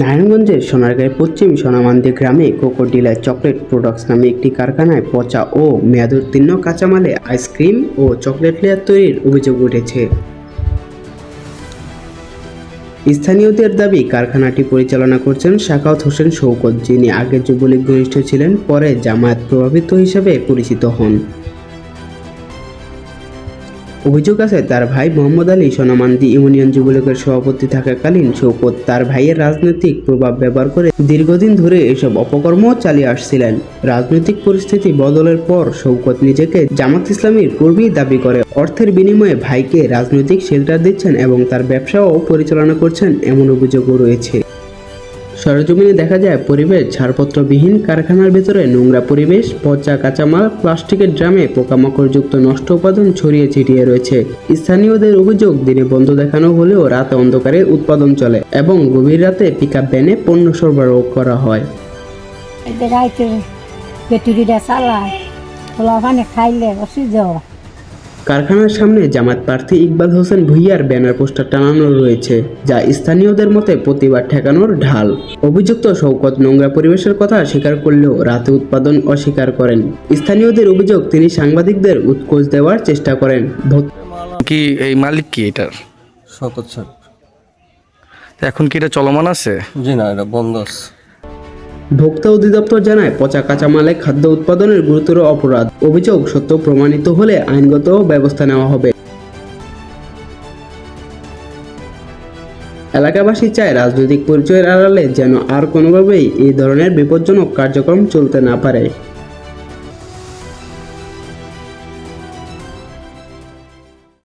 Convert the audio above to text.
নারায়ণগঞ্জের সোনারগাঁয়ের পশ্চিম সোনামান্দি গ্রামে কোকোডিলা chocolate products নামে একটি কারখানায় পচা ও মেয়াদোত্তীর্ণ কাঁচামালে আইসক্রিম ও চকলেট লেয়ার তৈরির অভিযোগ উঠেছে। স্থানীয়দের দাবি, কারখানাটি পরিচালনা করছেন শাকাউত হোসেন শৌকত যিনি আগে যুবলীগ ঘনিষ্ঠ ছিলেন, পরে জামায়াত প্রভাবিত হিসেবে পরিচিত হন। অভিযোগ আছে, তার ভাই মোহাম্মদ আলী সোনামান্দি ইউনিয়ন যুবলীগের সভাপতি থাকাকালীন শৌকত তার ভাইয়ের রাজনৈতিক প্রভাব ব্যবহার করে দীর্ঘদিন ধরে এসব অপকর্ম চালিয়ে আসছিলেন। রাজনৈতিক পরিস্থিতি বদলের পর শৌকত নিজেকে জামাত ইসলামীর কর্মী দাবি করে। অর্থের বিনিময়ে ভাইকে রাজনৈতিক শেল্টার দিচ্ছেন এবং তার ব্যবসাও পরিচালনা করছেন এমন অভিযোগও রয়েছে। সরজমিনে দেখা যায়, পরিবেশ ছাড়পত্রবিহীন কারখানার ভেতরে নোংরা পরিবেশ, পচা কাঁচামাল, প্লাস্টিকের ড্রামে পোকামাকড়যুক্ত নষ্ট উপাদান ছড়িয়ে ছিটিয়ে রয়েছে। স্থানীয়দের অভিযোগ, দিনে বন্ধ দেখানো হলেও রাতে অন্ধকারে উৎপাদন চলে এবং গভীর রাতে পিক আপ ভ্যানে পণ্য সরবরাহ করা হয়। চালায় খাইলে অসুবিধ কারখানার সামনে জামাত প্রার্থী ইকবাল হোসেন ভুইয়ার ব্যানার পোস্টার টানানো রয়েছে যা স্থানীয়দের মতে প্রতিবাদ ঠেকানোর ঢাল। অভিযুক্ত শওকত নোংরা পরিবেশের কথা স্বীকার করলেও রাতে উৎপাদন অস্বীকার করেন। স্থানীয়দের অভিযোগ তিনি সাংবাদিকদের উৎকোচ দেওয়ার চেষ্টা করেন। কি এই মালিক কি এটার? শকত স্যার এখন কি এটা চলমান আছে? জি না এটা বন্ধ আছে। ভোক্তা অধিদপ্তর জানায়, পচা কাঁচামালে খাদ্য উৎপাদনের গুরুতর অপরাধ। অভিযোগ, সত্য প্রমাণিত হলে আইনগত ব্যবস্থা নেওয়া হবে। এলাকাবাসী চায় রাজনৈতিক পরিচয়ের আড়ালে যেন আর কোনোভাবেই এই ধরনের বিপজ্জনক কার্যক্রম চলতে না পারে।